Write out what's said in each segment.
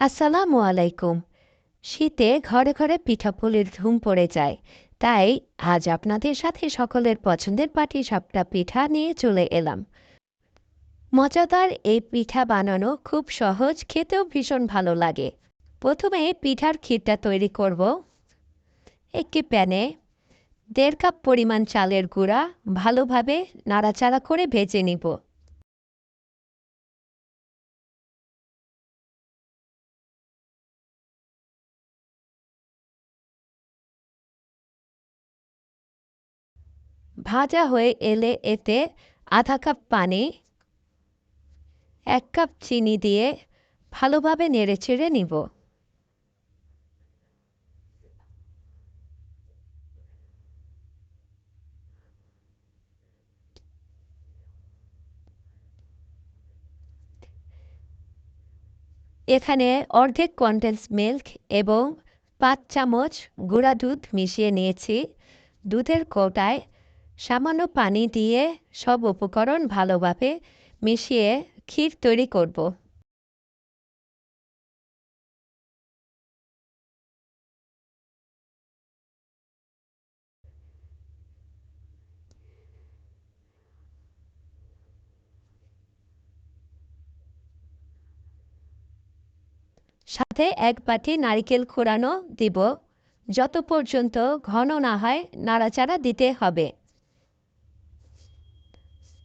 আসসালামু আলাইকুম। শীতে ঘরে ঘরে পিঠাপুলির ধুম পড়ে যায়। তাই আজ আপনাদের সাথে সকলের পছন্দের পাটি সাপটা পিঠা নিয়ে চলে এলাম। মজাদার এই পিঠা বানানো খুব সহজ, খেতেও ভীষণ ভালো লাগে। প্রথমে পিঠার ক্ষীরটা তৈরি করব। একটি প্যানে দেড় কাপ পরিমাণ চালের গুঁড়া ভালোভাবে নাড়াচাড়া করে ভেজে নিব। ভাজা হয়ে এলে এতে আধা কাপ পানি, এক কাপ চিনি দিয়ে ভালোভাবে নেড়ে চেড়ে নিব। এখানে অর্ধেক কন্ডেন্স মিল্ক এবং পাঁচ চামচ গুঁড়া দুধ মিশিয়ে নিয়েছি। দুধের কৌটায় সামান্য পানি দিয়ে সব উপকরণ ভালোভাবে মিশিয়ে ক্ষীর তৈরি করব। সাথে এক বাটি নারিকেল খোড়ানো দিব, যত পর্যন্ত ঘন না হয় নাড়াচাড়া দিতে হবে।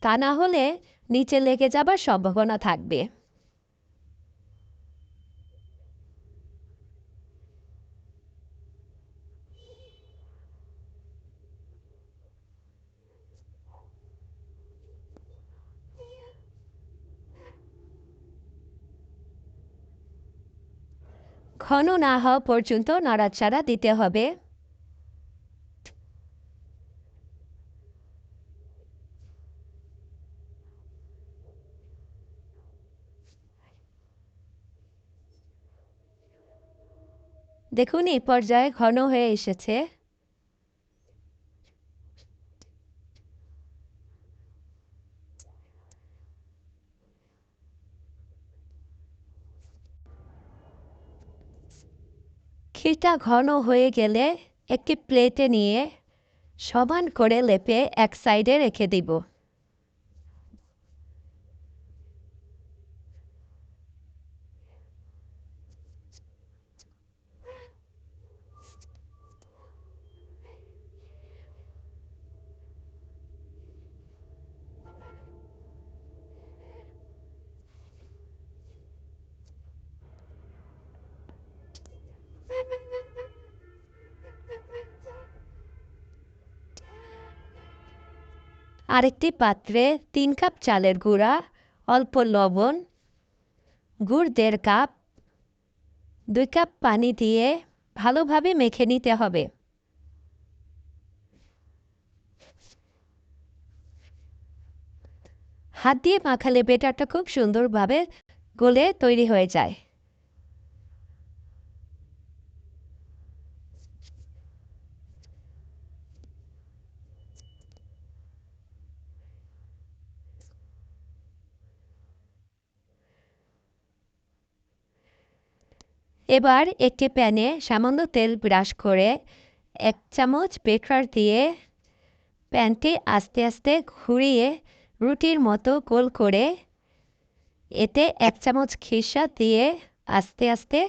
তা না হলে নিচে লেগে যাবার সম্ভাবনা থাকবে। ঘন না হওয়া পর্যন্ত নাড়াচাড়া দিতে হবে। দেখুন, এই পর্যায়ে ঘন হয়ে এসেছে। ক্ষীরটা ঘন হয়ে গেলে একটি প্লেটে নিয়ে সমান করে লেপে এক সাইডে রেখে দিব। আরেকটি পাত্রে তিন কাপ চালের গুঁড়া, অল্প লবণ, গুড় দেড় কাপ, দুই কাপ পানি দিয়ে ভালোভাবে মেখে নিতে হবে। হাত দিয়ে মাখালে বেটারটা খুব সুন্দরভাবে গলে তৈরি হয়ে যায়। এবার একটি প্যানে সামান্য তেল ব্রাশ করে এক চামচ বেটার দিয়ে প্যানটি আস্তে আস্তে ঘুরিয়ে রুটির মতো গোল করে এতে এক চামচ খিসা দিয়ে আস্তে আস্তে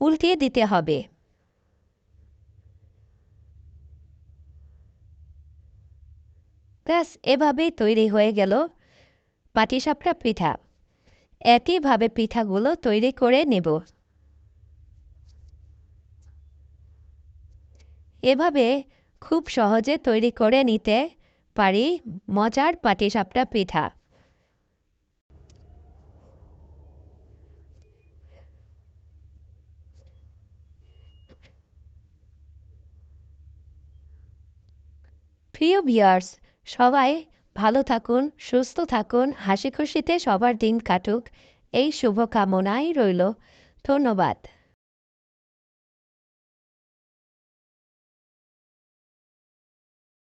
উল্টিয়ে দিতে হবে। ব্যাস, এভাবেই তৈরি হয়ে গেল পাটিসাপটা পিঠা। একইভাবে পিঠাগুলো তৈরি করে নেব। এভাবে খুব সহজে তৈরি করে নিতে পারি মজার পাটিসাপটা পিঠা। প্রিয় ভিয়ার্স সবাই ভালো থাকুন, সুস্থ থাকুন হাসি খুশিতে সবার দিন কাটুক। এই শুভকামনাই রইল। ধন্যবাদ।